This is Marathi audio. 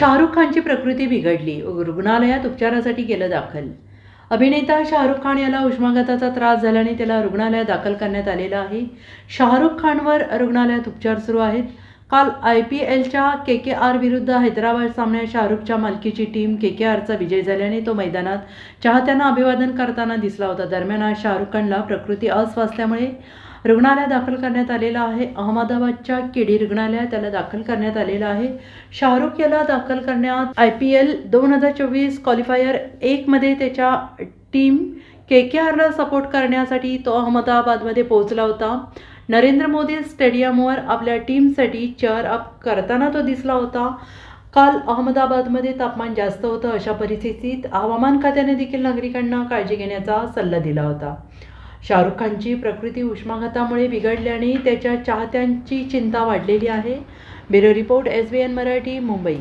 शाहरुख खानची प्रकृती बिघडली. रुग्णालयात उपचारासाठी केलं दाखल. अभिनेता शाहरुख खान याला उष्माघाताचा त्रास झाल्याने त्याला रुग्णालयात दाखल करण्यात आलेलं आहे. शाहरुख खानवर रुग्णालयात उपचार सुरू आहेत. काल आय पी एलच्या के के आर विरुद्ध हैदराबाद सामन्यात शाहरुखच्या मालकीची टीम के के आरचा विजय झाल्याने तो मैदानात चाहत्यांना अभिवादन करताना दिसला होता. दरम्यान आज शाहरुख खानला प्रकृती अस्वास्थ्यामुळे रुग्णालयात दाखल करण्यात आलेला आहे. अहमदाबादच्या केडी रुग्णालयात त्याला दाखल करण्यात आलेलं आहे. शाहरुख याला दाखल करण्यात आय पी एल दोन हजार चोवीस क्वालिफायर एकमध्ये त्याच्या टीम के के आरला सपोर्ट करण्यासाठी तो अहमदाबादमध्ये पोहोचला होता. नरेंद्र मोदी स्टेडियमवर आपल्या टीमसाठी चेअर अप करताना तो दिसला होता. काल अहमदाबादमध्ये तापमान जास्त होतं अशा परिस्थितीत हवामान खात्याने देखील नागरिकांना काळजी घेण्याचा सल्ला दिला होता. शाहरुख खानची प्रकृती उष्माघातामुळे बिघडल्याने त्याच्या चाहत्यांची चिंता वाढलेली आहे. Bureau report S B N Marathi Mumbai.